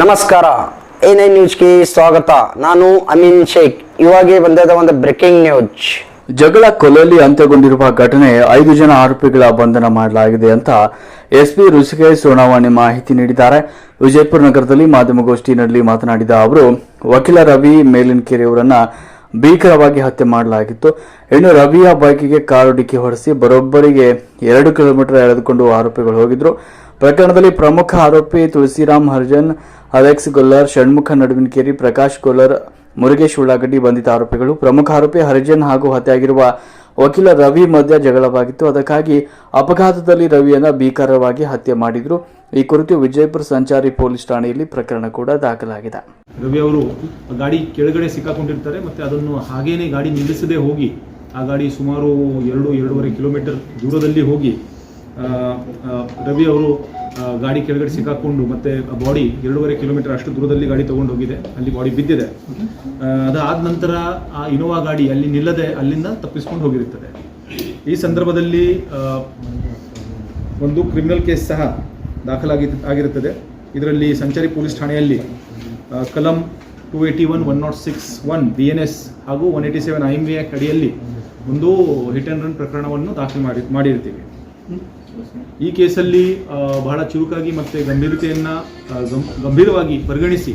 ನಮಸ್ಕಾರ. A nine ನ್ಯೂಸ್ಗೆ ಸ್ವಾಗತ. ನಾನು ಅಮೀನ್ ಶೇಖ್. ಇವಾಗೆ ಬಂದದ ಒಂದು ಬ್ರೇಕಿಂಗ್ ನ್ಯೂಸ್. ಜಗಳ ಕೊಲೆಯಲ್ಲಿ ಅಂತ್ಯಗೊಂಡಿರುವ ಘಟನೆ ಐದು ಜನ ಆರೋಪಿಗಳ ಬಂಧನ ಮಾಡಲಾಗಿದೆ ಅಂತ ಎಸ್ಪಿ ಋಷಿಕೇಶ್ ಸೋನಾವಾಣಿ ಮಾಹಿತಿ ನೀಡಿದ್ದಾರೆ. ವಿಜಯಪುರ ನಗರದಲ್ಲಿ ಮಾಧ್ಯಮಗೋಷ್ಠಿಯಲ್ಲಿ ಮಾತನಾಡಿದ ಅವರು, ವಕೀಲ ರವಿ ಮೇಲಿನಕೆರೆ ಅವರನ್ನ ಭೀಕರವಾಗಿ ಹತ್ಯೆ ಮಾಡಲಾಗಿತ್ತು. ಇನ್ನು ರವಿಯ ಬೈಕಿಗೆ ಕಾರು ಡಿಕ್ಕಿ ಹೊಡೆಸಿ ಬರೋಬ್ಬರಿಗೆ ಎರಡು ಕಿಲೋಮೀಟರ್ ಎಳೆದುಕೊಂಡು ಆರೋಪಿಗಳು ಹೋಗಿದ್ರು. ಪ್ರಕರಣದಲ್ಲಿ ಪ್ರಮುಖ ಆರೋಪಿ ತುಳಸಿರಾಮ್ ಹರ್ಜನ್ ಅಲೆಕ್ಸ್ ಗೊಲ್ಲರ್, ಷಣ್ಮುಖ ನಡುವಿನಕೇರಿ ಪ್ರಕಾಶ್ ಗೊಲ್ಲರ್, ಮುರುಗೇಶ್ ಉಳ್ಳಾಗಡ್ಡಿ ಬಂಧಿತ ಆರೋಪಿಗಳು. ಪ್ರಮುಖ ಆರೋಪಿ ಹರಿಜನ್ ಹಾಗೂ ಹತ್ಯೆಯಾಗಿರುವ ವಕೀಲ ರವಿ ಮಧ್ಯ ಜಗಳವಾಗಿತ್ತು. ಅದಕ್ಕಾಗಿ ಅಪಘಾತದಲ್ಲಿ ರವಿಯನ್ನು ಭೀಕರವಾಗಿ ಹತ್ಯೆ ಮಾಡಿದ್ರು. ಈ ಕುರಿತು ವಿಜಯಪುರ ಸಂಚಾರಿ ಪೊಲೀಸ್ ಠಾಣೆಯಲ್ಲಿ ಪ್ರಕರಣ ಕೂಡ ದಾಖಲಾಗಿದೆ. ರವಿ ಅವರು ಗಾಡಿ ಕೆಳಗಡೆ ಸಿಕ್ಕಾಕೊಂಡಿರ್ತಾರೆ, ಮತ್ತೆ ಅದನ್ನು ಹಾಗೇನೆ ಗಾಡಿ ನಿಲ್ಲಿಸದೆ ಹೋಗಿ, ಆ ಗಾಡಿ ಸುಮಾರು ಎರಡು, ಎರಡೂವರೆ ಕಿಲೋಮೀಟರ್ ದೂರದಲ್ಲಿ ಹೋಗಿ ರವಿ ಅವರು ಗಾಡಿ ಕೆಳಗಡೆ ಸಿಕ್ಕಾಕೊಂಡು ಮತ್ತೆ ಬಾಡಿ ಎರಡೂವರೆ ಕಿಲೋಮೀಟರ್ ಅಷ್ಟು ದೂರದಲ್ಲಿ ಗಾಡಿ ತಗೊಂಡು ಹೋಗಿದೆ ಅಲ್ಲಿ ಬಾಡಿ ಬಿದ್ದಿದೆ. ಅದಾದ ನಂತರ ಆ ಇನೋವಾ ಗಾಡಿ ಅಲ್ಲಿ ನಿಲ್ಲದೆ ಅಲ್ಲಿಂದ ತಪ್ಪಿಸ್ಕೊಂಡು ಹೋಗಿರುತ್ತದೆ. ಈ ಸಂದರ್ಭದಲ್ಲಿ ಒಂದು ಕ್ರಿಮಿನಲ್ ಕೇಸ್ ಸಹ ದಾಖಲಾಗಿ ಆಗಿರುತ್ತದೆ. ಇದರಲ್ಲಿ ಸಂಚಾರಿ ಪೊಲೀಸ್ ಠಾಣೆಯಲ್ಲಿ ಕಲಂ two eighty one one not six one B N S ಹಾಗೂ one eighty seven I M V ಅಡಿಯಲ್ಲಿ ಒಂದು ಹಿಟ್ ಆ್ಯಂಡ್ ರನ್ ಪ್ರಕರಣವನ್ನು ದಾಖಲು ಮಾಡಿ ಮಾಡಿರ್ತೀವಿ ಈ ಕೇಸಲ್ಲಿ ಬಹಳ ಚುರುಕಾಗಿ ಮತ್ತು ಗಂಭೀರತೆಯನ್ನು ಗಂಭೀರವಾಗಿ ಪರಿಗಣಿಸಿ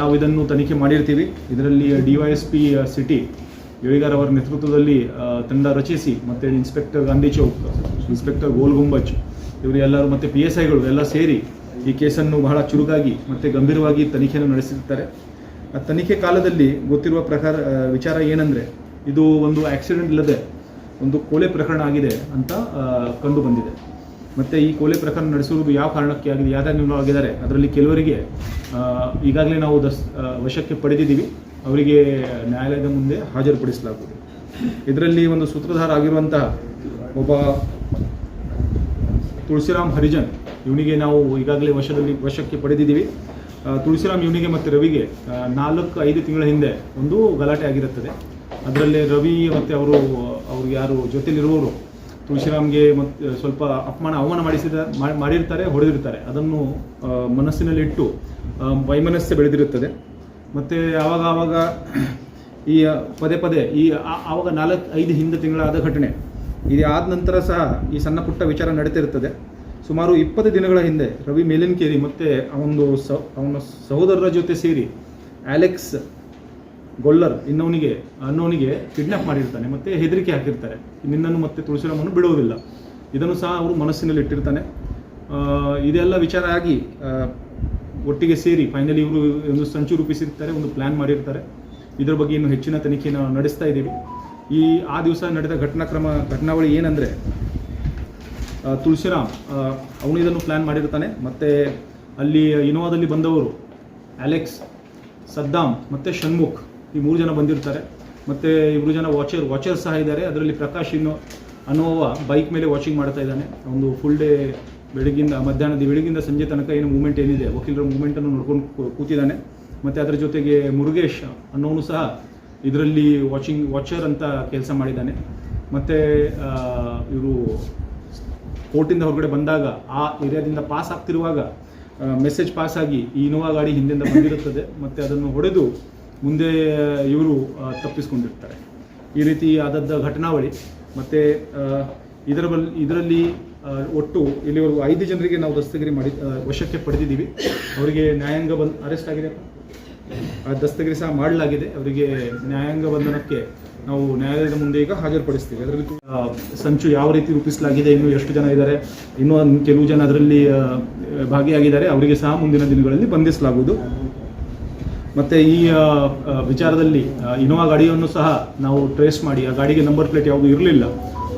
ನಾವು ಇದನ್ನು ತನಿಖೆ ಮಾಡಿರ್ತೀವಿ. ಇದರಲ್ಲಿ D Y S P city ಯೋಗಿಗಾರ್ ಅವರ ನೇತೃತ್ವದಲ್ಲಿ ತಂಡ ರಚಿಸಿ, ಮತ್ತು ಇನ್ಸ್ಪೆಕ್ಟರ್ ಗಾಂಧಿ ಚೌಕ್, ಇನ್ಸ್ಪೆಕ್ಟರ್ ಗೋಲ್ ಗುಂಬಜ್, ಇವರು ಎಲ್ಲರೂ ಮತ್ತು ಪಿ ಎಸ್ ಐಗಳು ಎಲ್ಲ ಸೇರಿ ಈ ಕೇಸನ್ನು ಬಹಳ ಚುರುಕಾಗಿ ಮತ್ತು ಗಂಭೀರವಾಗಿ ತನಿಖೆಯನ್ನು ನಡೆಸಿರ್ತಾರೆ. ಆ ತನಿಖೆ ಕಾಲದಲ್ಲಿ ಗೊತ್ತಿರುವ ಪ್ರಕಾರ ವಿಚಾರ ಏನಂದರೆ, ಇದು ಒಂದು ಆಕ್ಸಿಡೆಂಟ್ ಇಲ್ಲದೆ ಒಂದು ಕೊಲೆ ಪ್ರಕರಣ ಆಗಿದೆ ಅಂತ ಕಂಡು ಬಂದಿದೆ. ಮತ್ತು ಈ ಕೊಲೆ ಪ್ರಕರಣ ನಡೆಸಿರುವುದು ಯಾವ ಕಾರಣಕ್ಕೆ ಆಗಿದೆ ಯಾರ್ಯಾರು ಆಗಿದ್ದಾರೆ ಅದರಲ್ಲಿ ಕೆಲವರಿಗೆ ಈಗಾಗಲೇ ನಾವು ದಸ್ ವಶಕ್ಕೆ ಪಡೆದಿದ್ದೀವಿ. ಅವರಿಗೆ ನ್ಯಾಯಾಲಯದ ಮುಂದೆ ಹಾಜರುಪಡಿಸಲಾಗುವುದು. ಇದರಲ್ಲಿ ಒಂದು ಸೂತ್ರಧಾರ ಆಗಿರುವಂತಹ ಒಬ್ಬ ತುಳಸಿರಾಮ್ ಹರಿಜನ್, ಇವನಿಗೆ ನಾವು ಈಗಾಗಲೇ ವಶದಲ್ಲಿ, ವಶಕ್ಕೆ ಪಡೆದಿದ್ದೀವಿ. ತುಳಸಿರಾಮ್, ಇವನಿಗೆ ಮತ್ತು ರವಿಗೆ ನಾಲ್ಕು ಐದು ತಿಂಗಳ ಹಿಂದೆ ಒಂದು ಗಲಾಟೆ ಆಗಿರುತ್ತದೆ. ಅದರಲ್ಲಿ ರವಿ ಮತ್ತು ಅವರು ಅವ್ರಿಗೆ ಯಾರು, ಜೊತೆಲಿರುವವರು, ತುಳಸಿರಾಮ್ಗೆ ಮತ್ತು ಸ್ವಲ್ಪ ಅಪಮಾನ, ಅವಮಾನ ಮಾಡಿಸಿದ ಮಾಡಿರ್ತಾರೆ, ಹೊಡೆದಿರ್ತಾರೆ. ಅದನ್ನು ಮನಸ್ಸಿನಲ್ಲಿಟ್ಟು ವೈಮನಸ್ಸೆ ಬೆಳೆದಿರುತ್ತದೆ. ಮತ್ತು ಆವಾಗ ಆವಾಗ ಈ, ಪದೇ ಪದೇ ಈ ಆವಾಗ ನಾಲ್ಕು, ಐದು ಹಿಂದೆ ತಿಂಗಳಾದ ಘಟನೆ. ಇದು ಆದ ನಂತರ ಸಹ ಈ ಸಣ್ಣ ಪುಟ್ಟ ವಿಚಾರ ನಡೀತಿರ್ತದೆ ಸುಮಾರು ಇಪ್ಪತ್ತು ದಿನಗಳ ಹಿಂದೆ ರವಿ ಮೇಲಿನ್ಕೇರಿ ಮತ್ತು ಅವನದು ಸ, ಅವನ ಸಹೋದರರ ಜೊತೆ ಸೇರಿ, ಆಲೆಕ್ಸ್ ಗೊಲ್ಲರ್ ಇನ್ನವನಿಗೆ, ಅನ್ನೋನಿಗೆ ಕಿಡ್ನಾಪ್ ಮಾಡಿರ್ತಾನೆ, ಮತ್ತೆ ಹೆದರಿಕೆ ಹಾಕಿರ್ತಾರೆ. ನಿನ್ನನ್ನು ಮತ್ತೆ ತುಳಸಿರಾಮನ್ನು ಬಿಡುವುದಿಲ್ಲ ಇದನ್ನು ಸಹ ಅವರು ಮನಸ್ಸಿನಲ್ಲಿ ಇಟ್ಟಿರ್ತಾನೆ. ಇದೆಲ್ಲ ವಿಚಾರ ಆಗಿ ಒಟ್ಟಿಗೆ ಸೇರಿ ಫೈನಲಿ ಇವರು ಒಂದು ಸಂಚು ರೂಪಿಸಿರ್ತಾರೆ, ಒಂದು ಪ್ಲ್ಯಾನ್ ಮಾಡಿರ್ತಾರೆ. ಇದರ ಬಗ್ಗೆ ಇನ್ನು ಹೆಚ್ಚಿನ ತನಿಖೆನ ನಡೆಸ್ತಾ ಇದ್ದೀವಿ. ಈ, ಆ ದಿವಸ ನಡೆದ ಘಟನಾಕ್ರಮ, ಘಟನಾವಳಿ ಏನಂದರೆ ತುಳಸಿರಾಮ್ ಅವನು ಇದನ್ನು ಪ್ಲ್ಯಾನ್ ಮಾಡಿರ್ತಾನೆ. ಮತ್ತು ಅಲ್ಲಿ, ಇನೋವಾದಲ್ಲಿ ಬಂದವರು ಅಲೆಕ್ಸ್ ಸದ್ದಾಮ್ ಮತ್ತು ಷಣ್ಮುಖ್ ಈ ಮೂರು ಜನ ಬಂದಿರ್ತಾರೆ. ಮತ್ತು ಇಬ್ಬರು ಜನ ವಾಚರ್ ವಾಚರ್ ಸಹ ಇದ್ದಾರೆ. ಅದರಲ್ಲಿ ಪ್ರಕಾಶ್ ಇನ್ನು ಅನ್ನುವ ಬೈಕ್ ಮೇಲೆ ವಾಚಿಂಗ್ ಮಾಡ್ತಾ ಇದ್ದಾನೆ. ಒಂದು ಫುಲ್ ಡೇ ಬೆಳಗಿಂದ, ಮಧ್ಯಾಹ್ನದ ಬೆಳಗಿಂದ ಸಂಜೆ ತನಕ ಏನು ಮೂಮೆಂಟ್ ಏನಿದೆ. ವಕೀಲರ ಮೂಮೆಂಟನ್ನು ನೋಡ್ಕೊಂಡು ಕೂತಿದ್ದಾನೆ. ಮತ್ತು ಅದರ ಜೊತೆಗೆ ಮುರುಗೇಶ್ ಅನ್ನೋನು ಸಹ ಇದರಲ್ಲಿ ವಾಚಿಂಗ್ ವಾಚರ್ ಅಂತ ಕೆಲಸ ಮಾಡಿದ್ದಾನೆ. ಮತ್ತು ಇವರು ಕೋರ್ಟಿಂದ ಹೊರಗಡೆ ಬಂದಾಗ ಆ ಏರಿಯಾದಿಂದ ಪಾಸ್ ಆಗ್ತಿರುವಾಗ ಮೆಸೇಜ್ ಪಾಸ್ ಆಗಿ ಈ ಇನೋವಾ ಗಾಡಿ ಹಿಂದಿಂದ ಬಂದಿರುತ್ತದೆ. ಮತ್ತು ಅದನ್ನು ಹೊಡೆದು ಮುಂದೆ ಇವರು ತಪ್ಪಿಸ್ಕೊಂಡಿರ್ತಾರೆ. ಈ ರೀತಿ ಆದದ್ದ ಘಟನಾವಳಿ, ಮತ್ತು ಇದರ ಬಲ್, ಇದರಲ್ಲಿ ಒಟ್ಟು ಇಲ್ಲಿವರೆಗೂ ಐದು ಜನರಿಗೆ ನಾವು ದಸ್ತಗಿರಿ ಮಾಡಿ ವಶಕ್ಕೆ ಪಡೆದಿದ್ದೀವಿ. ಅವರಿಗೆ ನ್ಯಾಯಾಂಗ ಬಂದ್, ಅರೆಸ್ಟ್ ಆಗಿದೆ. ಆ ದಸ್ತಗಿರಿ ಸಹ ಮಾಡಲಾಗಿದೆ. ಅವರಿಗೆ ನ್ಯಾಯಾಂಗ ಬಂಧನಕ್ಕೆ ನಾವು ನ್ಯಾಯಾಲಯದ ಮುಂದೆ ಈಗ ಹಾಜರುಪಡಿಸ್ತೀವಿ. ಅದರಲ್ಲಿ ಸಂಚು ಯಾವ ರೀತಿ ರೂಪಿಸಲಾಗಿದೆ, ಇನ್ನು ಎಷ್ಟು ಜನ ಇದ್ದಾರೆ, ಇನ್ನೂ ಕೆಲವು ಜನ ಅದರಲ್ಲಿ ಭಾಗಿಯಾಗಿದ್ದಾರೆ. ಅವರಿಗೆ ಸಹ ಮುಂದಿನ ದಿನಗಳಲ್ಲಿ ಬಂಧಿಸಲಾಗುವುದು. ಮತ್ತು ಈ ವಿಚಾರದಲ್ಲಿ ಇನೋವಾ ಗಾಡಿಯನ್ನು ಸಹ ನಾವು ಟ್ರೇಸ್ ಮಾಡಿ, ಆ ಗಾಡಿಗೆ ನಂಬರ್ ಪ್ಲೇಟ್ ಯಾವುದು ಇರಲಿಲ್ಲ.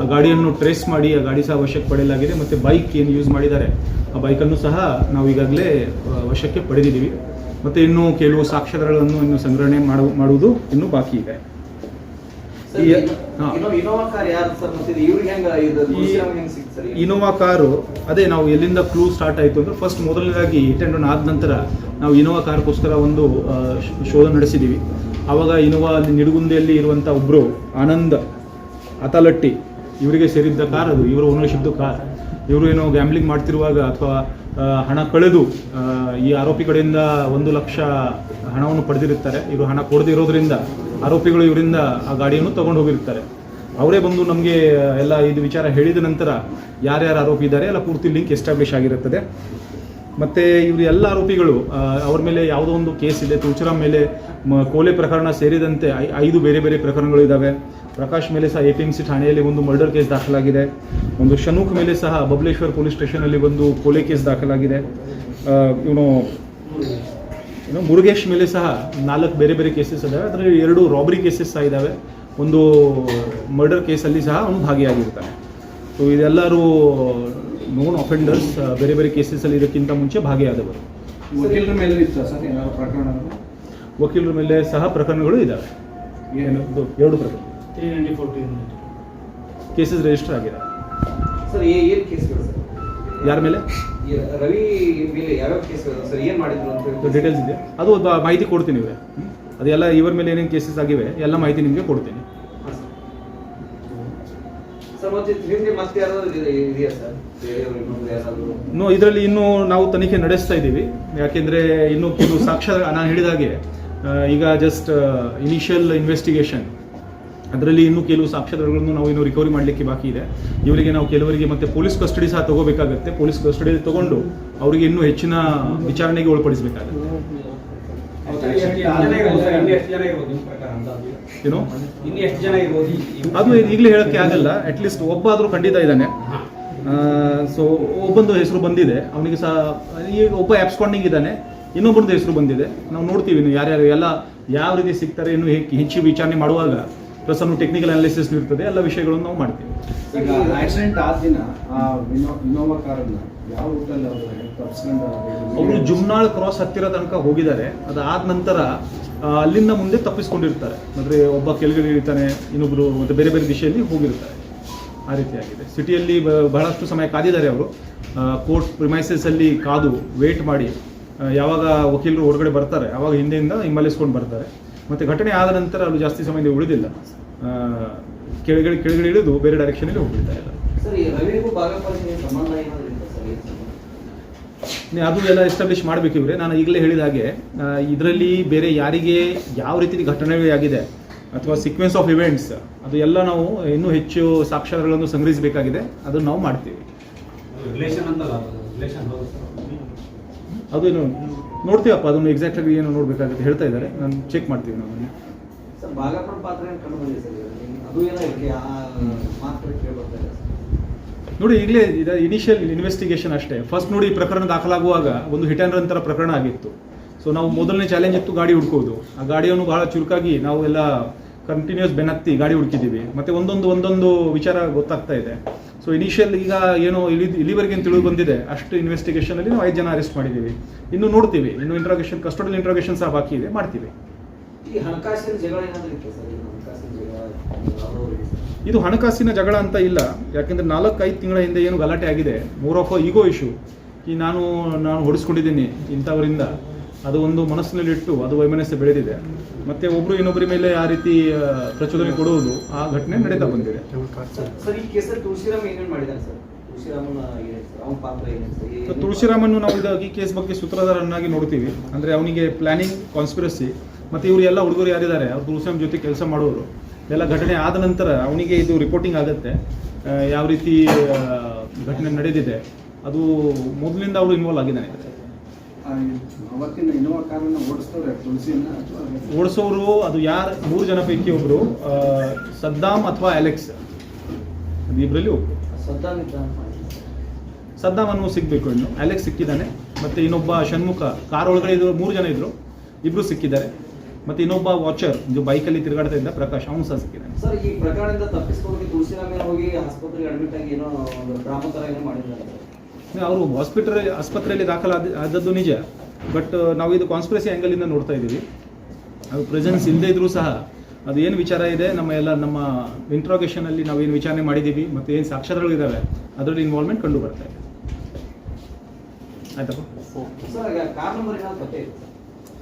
ಆ ಗಾಡಿಯನ್ನು ಟ್ರೇಸ್ ಮಾಡಿ, ಆ ಗಾಡಿ ಸಹ ವಶಕ್ಕೆ ಪಡೆಯಲಾಗಿದೆ ಮತ್ತು ಬೈಕ್ ಏನು ಯೂಸ್ ಮಾಡಿದ್ದಾರೆ. ಆ ಬೈಕನ್ನು ಸಹ ನಾವು ಈಗಾಗಲೇ ವಶಕ್ಕೆ ಪಡೆದಿದ್ದೀವಿ. ಮತ್ತು ಇನ್ನೂ ಕೆಲವು ಸಾಕ್ಷ್ಯಗಳನ್ನು ಇನ್ನು ಸಂಗ್ರಹಣೆ ಮಾಡು, ಮಾಡುವುದು ಇನ್ನೂ ಬಾಕಿ ಇದೆ. ಇನೋವಾ ಕಾರ್ ಅದೇ ನಾವು ಎಲ್ಲಿಂದ ಕ್ಲೂ ಸ್ಟಾರ್ಟ್ ಆಯಿತು ಅಂದ್ರೆ ಫಸ್ಟ್ ಮೊದಲನೇದಾಗಿ ಇಟೆಂಡ್ ಆದ ನಂತರ ನಾವು ಇನೋವಾ ಕಾರ್ಗೋಸ್ಕರ ಒಂದು ಶೋಧ ನಡೆಸಿದ್ದೀವಿ ಆವಾಗ ಇನೋವಾ ಅಲ್ಲಿ ನಿಡುಗುಂದಿಯಲ್ಲಿ ಇರುವಂಥ ಒಬ್ಬರು ಆನಂದ್ ಅತಲಟ್ಟಿ ಇವರಿಗೆ ಸೇರಿದ್ದ ಕಾರ್ ಅದು ಇವರ ಓನರ್ಶಿಪ್ದು ಕಾರ್. ಇವರು ಏನೋ ಗ್ಯಾಮ್ಲಿಂಗ್ ಮಾಡ್ತಿರುವಾಗ ಅಥವಾ ಹಣ ಕಳೆದು ಈ ಆರೋಪಿ ಕಡೆಯಿಂದ ಒಂದು ಲಕ್ಷ ಹಣವನ್ನು ಪಡೆದಿರುತ್ತಾರೆ. ಇವರು ಹಣ ಕೊಡದಿರೋದ್ರಿಂದ ಆರೋಪಿಗಳು ಇವರಿಂದ ಆ ಗಾಡಿಯನ್ನು ತಗೊಂಡು ಹೋಗಿರ್ತಾರೆ ಅವರೇ ಬಂದು ನಮಗೆ ಎಲ್ಲ ಇದು ವಿಚಾರ ಹೇಳಿದ ನಂತರ ಯಾರ್ಯಾರು ಆರೋಪಿ ಇದ್ದಾರೆ ಎಲ್ಲ ಪೂರ್ತಿ ಲಿಂಕ್ ಎಸ್ಟಾಬ್ಲಿಷ್ ಆಗಿರುತ್ತದೆ. ಮತ್ತು ಇವರು ಎಲ್ಲ ಆರೋಪಿಗಳು ಅವ್ರ ಮೇಲೆ ಯಾವುದೋ ಒಂದು ಕೇಸ್ ಇದೆ. ತುಳಸಿರಾಮ್ ಮೇಲೆ ಕೋಲೆ ಪ್ರಕರಣ ಸೇರಿದಂತೆ ಐದು ಬೇರೆ ಬೇರೆ ಪ್ರಕರಣಗಳು ಇದ್ದಾವೆ ಪ್ರಕಾಶ್ ಮೇಲೆ ಸಹ ಎ ಪಿ ಎಂ ಸಿ ಠಾಣೆಯಲ್ಲಿ ಒಂದು ಮರ್ಡರ್ ಕೇಸ್ ದಾಖಲಾಗಿದೆ. ಒಂದು ಶನೂಕ್ ಮೇಲೆ ಸಹ ಬಬಲೇಶ್ವರ್ ಪೊಲೀಸ್ ಸ್ಟೇಷನಲ್ಲಿ ಒಂದು ಕೋಲೆ ಕೇಸ್ ದಾಖಲಾಗಿದೆ. ಇವನು ಏನು ಮುರುಗೇಶ್ ಮೇಲೆ ಸಹ ನಾಲ್ಕು ಬೇರೆ ಬೇರೆ ಕೇಸಸ್ ಇದ್ದಾವೆ ಅದರಲ್ಲಿ ಎರಡು ರಾಬರಿ ಕೇಸಸ್ ಸಹ ಇದ್ದಾವೆ ಒಂದು ಮರ್ಡರ್ ಕೇಸಲ್ಲಿ ಸಹ ಅವನು ಭಾಗಿಯಾಗಿರ್ತಾನೆ. ಸೊ ಇದೆಲ್ಲರೂ ನೋನ್ ಅಫೆಂಡರ್ಸ್ ಬೇರೆ ಬೇರೆ ಕೇಸಸಲ್ಲಿ ಇದಕ್ಕಿಂತ ಮುಂಚೆ ಭಾಗಿಯಾದವರು. ವಕೀಲರ ಮೇಲೆ ಇತ್ತು ಸರ್? ಏನಾದ್ರು ಪ್ರಕರಣ ವಕೀಲರ ಮೇಲೆ ಸಹ ಪ್ರಕರಣಗಳು ಇದ್ದಾವೆ ಏನು? ಇದು ಎರಡು ಪ್ರಕರಣ. ಕೇಸಸ್ ರಿಜಿಸ್ಟರ್ ಆಗಿದೆ ಸರ್ ಏನು ಕೇಸ್ಗಳು ಸರ್? ಯಾರ ಮೇಲೆ? ರವಿ ಮೇಲೆ ಯಾವ್ಯಾವ ಕೇಸ್ಗಳು? ಸರ್ ಏನು ಮಾಡಿದ್ರು ಅಂತ ಡೀಟೇಲ್ಸ್ ಇದೆ. ಅದು ಮಾಹಿತಿ ಕೊಡ್ತೀನಿ ಇವೆ ಅದೆಲ್ಲ ಇವರ ಮೇಲೆ ಏನೇನು ಕೇಸಸ್ ಆಗಿವೆ ಎಲ್ಲ ಮಾಹಿತಿ ನಿಮಗೆ ಕೊಡ್ತೀನಿ ಹಾ, ಸರ್. ಸರ್ ಮತ್ತೆ ಇದ್ರ ಹಿಂದೆ ಮತ್ತೆ ಯಾರಾದ್ರೂ ಇದೆ- ಇದೆಯಾ ಸರ್ ಬೇರೆಯವರು ಇನ್ನೊಬ್ರು ಯಾರಾದ್ರೂ ಇನ್ನು ಇದರಲ್ಲಿ ಇನ್ನೂ ನಾವು ತನಿಖೆ ನಡೆಸ್ತಾ ಇದ್ದೀವಿ. ಯಾಕೆಂದ್ರೆ ಇನ್ನು ಕೆಲವು ಸಾಕ್ಷ್ಯ ನಾನು ಹೇಳಿದ ಹಾಗೆ ಈಗ ಜಸ್ಟ್ ಇನಿಷಿಯಲ್ ಇನ್ವೆಸ್ಟಿಗೇಷನ್ ಅದರಲ್ಲಿ ಇನ್ನೂ ಕೆಲವು ಸಾಕ್ಷ್ಯಗಳನ್ನು ನಾವು ಇನ್ನೂ ರಿಕವರಿ ಮಾಡಲಿಕ್ಕೆ ಬಾಕಿ ಇದೆ. ಇವರಿಗೆ ನಾವು ಕೆಲವರಿಗೆ ಮತ್ತೆ ಪೊಲೀಸ್ ಕಸ್ಟಡಿ ಸಹ ತಗೋಬೇಕಾಗುತ್ತೆ. ಪೊಲೀಸ್ ಕಸ್ಟಡಿ ತಗೊಂಡು ಅವರಿಗೆ ಇನ್ನೂ ಹೆಚ್ಚಿನ ವಿಚಾರಣೆಗೆ ಒಳಪಡಿಸಬೇಕಾಗುತ್ತೆ. ಇನ್ನು ಎಷ್ಟು ಜನ ಇರ್ಬೋದು ಅದು ಈಗಲೇ ಹೇಳಕ್ಕೆ ಆಗಲ್ಲ ಅಟ್ಲೀಸ್ಟ್ ಒಬ್ಬ ಆದರೂ ಖಂಡಿತ ಇದ್ದಾನೆ. ಸೊ ಒಬ್ಬಂದು ಹೆಸರು ಬಂದಿದೆ. ಅವನಿಗೆ ಸಹ ಈಗ ಒಬ್ಬ ಆಪ್ಸ್ಕೊಂಡಿಂಗ್ ಇದ್ದಾನೆ ಇನ್ನೊಬ್ಬರದ್ದು ಹೆಸರು ಬಂದಿದೆ. ನಾವು ನೋಡ್ತೀವಿ ಇನ್ನು ಯಾರ್ಯಾರು ಎಲ್ಲ ಯಾವ ರೀತಿ ಸಿಗ್ತಾರೆ ಇನ್ನು ಹೆಚ್ಚು ವಿಚಾರಣೆ ಮಾಡುವಾಗ ಪ್ಲಸ್ ಅನ್ನು ಟೆಕ್ನಿಕಲ್ ಅನಾಲಿಸಿಸ್ ಇರ್ತದೆ ಎಲ್ಲ ವಿಷಯಗಳನ್ನು ನಾವು ಮಾಡ್ತೀವಿ. ಈಗ ಆಕ್ಸಿಡೆಂಟ್ ಆದ ದಿನ ಇನೋವಾ ಕಾರನ್ನ ಯಾವ ಅವರು ಜುಮ್ನಾಳ್ ಕ್ರಾಸ್ ಹತ್ತಿರ ತನಕ ಹೋಗಿದ್ದಾರೆ. ಅದಾದ ನಂತರ ಅಲ್ಲಿಂದ ಮುಂದೆ ತಪ್ಪಿಸ್ಕೊಂಡಿರ್ತಾರೆ. ಅಂದರೆ ಒಬ್ಬ ಕೆಳಗಡೆ ಇರ್ತಾನೆ ಇನ್ನೊಬ್ಬರು ಮತ್ತು ಬೇರೆ ಬೇರೆ ದಿಶೆಯಲ್ಲಿ ಹೋಗಿರ್ತಾರೆ. ಆ ರೀತಿಯಾಗಿದೆ. ಸಿಟಿಯಲ್ಲಿ ಬಹಳಷ್ಟು ಸಮಯ ಕಾದಿದ್ದಾರೆ ಅವರು. ಕೋರ್ಟ್ ಪ್ರಿಮೈಸಸಲ್ಲಿ ಕಾದು ವೇಟ್ ಮಾಡಿ ಯಾವಾಗ ವಕೀಲರು ಹೊರಗಡೆ ಬರ್ತಾರೆ ಆವಾಗ ಹಿಂದೆಯಿಂದ ಹಿಂಬಾಲಿಸ್ಕೊಂಡು ಬರ್ತಾರೆ. ಮತ್ತು ಘಟನೆ ಆದ ನಂತರ ಅವರು ಜಾಸ್ತಿ ಸಮಯ ಉಳಿದಿಲ್ಲ. ಕೆಳಗಡೆ ಕೆಳಗಡೆ ಇಳಿದು ಬೇರೆ ಡೈರೆಕ್ಷನಲ್ಲಿ ಹೋಗ್ಬಿಡ್ತಾ ಇಲ್ಲ ಸರ್ ಈ ರವಿಗೂ ಭಾಗವಹಿಸಿ ಸಂಬಂಧ ಏನಾದ್ರು ಇತ್ತ ಸರ್ ಏನ್ ಸಂಬಂಧ? ನೆ- ಅದು ಎಲ್ಲ ಎಸ್ಟಾಬ್ಲಿಷ್ ಮಾಡಬೇಕು ಇವ್ರೆ. ನಾನು ಈಗಲೇ ಹೇಳಿದ ಹಾಗೆ ಇದರಲ್ಲಿ ಬೇರೆ ಯಾರಿಗೆ ಯಾವ ರೀತಿ ಘಟನೆಗಳಾಗಿದೆ ಅಥವಾ ಸೀಕ್ವೆನ್ಸ್ ಆಫ್ ಇವೆಂಟ್ಸ್ ಅದು ಎಲ್ಲ ನಾವು ಇನ್ನೂ ಹೆಚ್ಚು ಸಾಕ್ಷ್ಯಗಳನ್ನು ಸಂಗ್ರಹಿಸಬೇಕಾಗಿದೆ. ಅದನ್ನು ನಾವು ಮಾಡ್ತೀವಿ. ರಿಲೇಷನ್ ಅಂತಲ್ಲ ರಿಲೇಷನ್ ಅದು ಏನು ನೋಡ್ತೀವಪ್ಪ ಅದನ್ನು ಎಕ್ಸಾಕ್ಟ್ ಆಗಿ ಏನು ನೋಡಬೇಕಾಗುತ್ತೆ ಹೇಳ್ತಾ ಇದ್ದಾರೆ. ನಾನು ಚೆಕ್ ಮಾಡ್ತೀವಿ ನಾವು ಪಾತ್ರ ನೋಡಿ, ಈಗಲೇ ಇನಿಷಿಯಲ್ ಇನ್ವೆಸ್ಟಿಗೇಷನ್ ಅಷ್ಟೇ. ಫಸ್ಟ್ ನೋಡಿ, ಈ ಪ್ರಕರಣ ದಾಖಲಾಗುವಾಗ ಒಂದು ಹಿಟ್ ಆ್ಯಂಡ್ ಥರ ಪ್ರಕರಣ ಆಗಿತ್ತು. ಸೊ ನಾವು ಮೊದಲನೇ ಚಾಲೆಂಜ್ ಇತ್ತು ಗಾಡಿ ಹುಡ್ಕೋದು. ಆ ಗಾಡಿಯನ್ನು ಬಹಳ ಚುರುಕಾಗಿ ನಾವು ಎಲ್ಲ ಕಂಟಿನ್ಯೂಸ್ ಬೆನ್ನತ್ತಿ ಗಾಡಿ ಹುಡುಕಿದ್ದೀವಿ. ಮತ್ತೆ ಒಂದೊಂದು ಒಂದೊಂದು ವಿಚಾರ ಗೊತ್ತಾಗ್ತಾ ಇದೆ. ಸೊ ಇನಿಷಿಯಲ್ ಈಗ ಏನು ಇಲ್ಲಿ ಇಲ್ಲಿವರೆಗೆ ತಿಳಿದು ಬಂದಿದೆ, ಅಷ್ಟು ಇನ್ವೆಸ್ಟಿಗೇಷನಲ್ಲಿ ನಾವು ಐದು ಜನ ಅರೆಸ್ಟ್ ಮಾಡಿದ್ದೀವಿ. ಇನ್ನು ನೋಡ್ತೀವಿ. ಇನ್ನು ಇಂಟ್ರೋಗೇಷನ್ ಕಸ್ಟೋಡಿಯಲ್ ಇಂಟ್ರೋಗೇಷನ್ ಸಹ ಬಾಕಿ ಇದೆ. ಮಾಡ್ತೀವಿ. ಈ ಹಣಕಾಸಿನ ಜಗಳ ಏನಾದ್ರು ಇದೆ ಹಣಕಾಸಿನ ಜಗಳ ಅಂತ ಇಲ್ಲ. ಯಾಕೆಂದ್ರೆ ನಾಲ್ಕೈದು ತಿಂಗಳ ಹಿಂದೆ ಏನು ಗಲಾಟೆ ಆಗಿದೆ. ಮೋರ್ ಆಫ್ ಈಗೋ ಇಶ್ಯೂ ಈ ನಾನು ನಾನು ಹೊಡಿಸ್ಕೊಂಡಿದ್ದೀನಿ ಇಂಥವರಿಂದ. ಅದು ಒಂದು ಮನಸ್ಸಿನಲ್ಲಿಟ್ಟು ಅದು ವೈಮನಸ್ಸೆ ಬೆಳೆದಿದೆ. ಮತ್ತೆ ಒಬ್ರು ಇನ್ನೊಬ್ಬರ ಮೇಲೆ ಆ ರೀತಿ ಪ್ರಚೋದನೆ ಕೊಡುವುದು ಆ ಘಟನೆ ನಡೀತಾ ಬಂದಿದೆ. ತುಳಸಿರಾಮನ್ನು ನಾವು ಈ ಕೇಸ್ ಬಗ್ಗೆ ಸೂತ್ರಧಾರನ್ನಾಗಿ ನೋಡ್ತೀವಿ. ಅಂದ್ರೆ ಅವನಿಗೆ ಪ್ಲಾನಿಂಗ್ ಕಾನ್ಸ್ಪಿರಸಿ ಮತ್ತೆ ಇವರು ಎಲ್ಲ ಹುಡುಗರು ಯಾರಿದ್ದಾರೆ ಅವ್ರು ತುಳಸಿರಾಮ್ ಜೊತೆ ಕೆಲಸ ಮಾಡೋರು ಎಲ್ಲ ಘಟನೆ ಆದ ನಂತರ ಅವನಿಗೆ ಇದು ರಿಪೋರ್ಟಿಂಗ್ ಆಗುತ್ತೆ. ಯಾವ ರೀತಿ ಘಟನೆ ನಡೆದಿದೆ ಅದು ಮೊದಲಿಂದ ಅವರು ಇನ್ವಾಲ್ವ್ ಆಗಿದ್ದಾನೆ. ಓಡಿಸೋರು ಅದು ಯಾರು ಮೂರು ಜನ ಪೈಕಿ ಒಬ್ರು ಆ, ಸದ್ದಾಮ್ ಅಥವಾ ಅಲೆಕ್ಸ್. ಅದು ಇಬ್ಬರಲ್ಲಿ ಒಬ್ರು. ಸದ್ದಾಮ್ ಅನ್ನೋ ಸಿಗ್ಬೇಕು ಇನ್ನು. ಅಲೆಕ್ಸ್ ಸಿಕ್ಕಿದ್ದಾನೆ. ಮತ್ತೆ ಇನ್ನೊಬ್ಬ ಷಣ್ಮುಖ ಕಾರ್ ಒಳಗಡೆ ಇದ್ರು ಮೂರು ಜನ ಇದ್ರು. ಇಬ್ರು ಸಿಕ್ಕಿದ್ದಾರೆ. ಮತ್ತೆ ಇನ್ನೊಬ್ಬ ವಾಚರ್ ಇದು ಬೈಕಲ್ಲಿ ತಿರುಗಾಡ್ತಾ ಇದ್ದ ಪ್ರಕಾಶ್ ಅವನು ಸಹ ಸಿಕ್ಕಿದ್ದಾನೆ. ಸರ್ ಈ ಪ್ರಕರಣದಿಂದ ತುಳಸಿರಾಮಯ್ಯ ಹೋಗಿ ಆಸ್ಪತ್ರೆಗೆ ಅಡ್ಮಿಟ್ ಆಗಿ ಏನೋ ಒಂದು ಡ್ರಾಮಾ ಥರ ಏನೋ ಮಾಡಿದ್ದಾರೆ. ಅವರು ಹಾಸ್ಪಿಟಲ್ ಆಸ್ಪತ್ರೆಯಲ್ಲಿ ದಾಖಲಾದ ಆದದ್ದು ನಿಜ. ಬಟ್ ನಾವು ಇದು ಕಾನ್ಸ್ಪಿರಸಿ ಆ್ಯಂಗಲಿಂದ ನೋಡ್ತಾ ಇದ್ದೀವಿ. ಅದು ಪ್ರೆಸೆನ್ಸ್ ಇಲ್ಲದೇ ಇದ್ರೂ ಸಹ ಅದು ಏನು ವಿಚಾರ ಇದೆ ನಮ್ಮ ಎಲ್ಲ ನಮ್ಮ ಇಂಟ್ರೋಗೇಷನಲ್ಲಿ ನಾವು ಏನು ವಿಚಾರಣೆ ಮಾಡಿದ್ದೀವಿ ಮತ್ತು ಏನು ಸಾಕ್ಷ್ಯಗಳಿದ್ದಾವೆ ಅದರಲ್ಲಿ ಇನ್ವಾಲ್ವ್ಮೆಂಟ್ ಕಂಡು ಬರ್ತಾ ಇದೆ. ಆಯ್ತಪ್ಪ?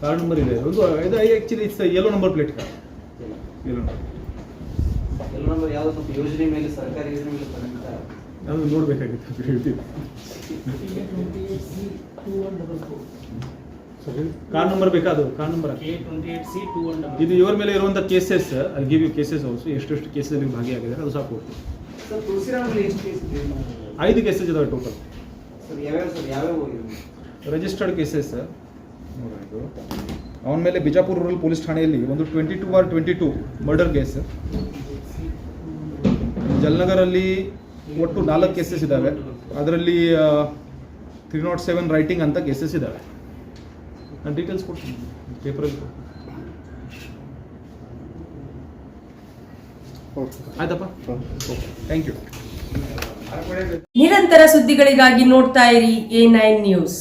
ಕಾರ್ಡ್ ನಂಬರ್ ಇದೆ. ಒಂದು ಇದು actually it's yellow number plate card. Yellow number yellow number ಯಾವುದು ಸ್ವಲ್ಪ ಯೋಜನೆ ಮೇಲೆ ಸರ್ಕಾರಿ ಯೋಜನೆ ಮೇಲೆ ಬರುತ್ತಾ ನಾನು ನೋಡಬೇಕಾಗಿತ್ತು ಹೇಳ್ತೀವಿ. ಕಾರ್ಡ್ ನಂಬರ್ ಬೇಕಾ ಅದು? ಕಾರ್ಡ್ ನಂಬರ್ ಇದು ಇವರ ಮೇಲೆ ಇರುವಂಥ ಕೇಸಸ್ ಅಲ್ಲಿ ಗಿವ್ ಯು ಕೇಸಸ್ ಆಲ್ಸೋ ಎಷ್ಟೆಷ್ಟು ಕೇಸಲ್ಲಿ ಭಾಗಿಯಾಗಿದ್ದಾರೆ ಅದು ಸಾಕು. ಐದು ಕೇಸಸ್ ಇದಾವೆ ಟೋಟಲ್ ರಿಜಿಸ್ಟರ್ಡ್ ಕೇಸಸ್ ಅವನ ಮೇಲೆ ಬಿಜಾಪುರ ರೂರಲ್ ಪೊಲೀಸ್ ಠಾಣೆಯಲ್ಲಿ ಒಂದು twenty two or twenty two murder case ಜಲ್ನಗರಲ್ಲಿ ಒಟ್ಟು ನಾಲ್ಕು ಕೇಸಸ್ ಇದ್ದಾವೆ ಅದರಲ್ಲಿ ತ್ರೀ ನಾಟ್ ಸೆವೆನ್ ರೈಟಿಂಗ್ ಅಂತ ಕೇಸಸ್ ಇದ್ದಾವೆ ನಾನು ಡೀಟೇಲ್ಸ್ ಕೊಡ್ತೀನಿ. ಪೇಪರಲ್ಲಿ ಆಯ್ತಪ್ಪ? ಓಕೆ ಥ್ಯಾಂಕ್ ಯು ನಿರಂತರ ಸುದ್ದಿಗಳಿಗಾಗಿ ನೋಡ್ತಾ ಇರಿ ಎ ನೈನ್ ನ್ಯೂಸ್.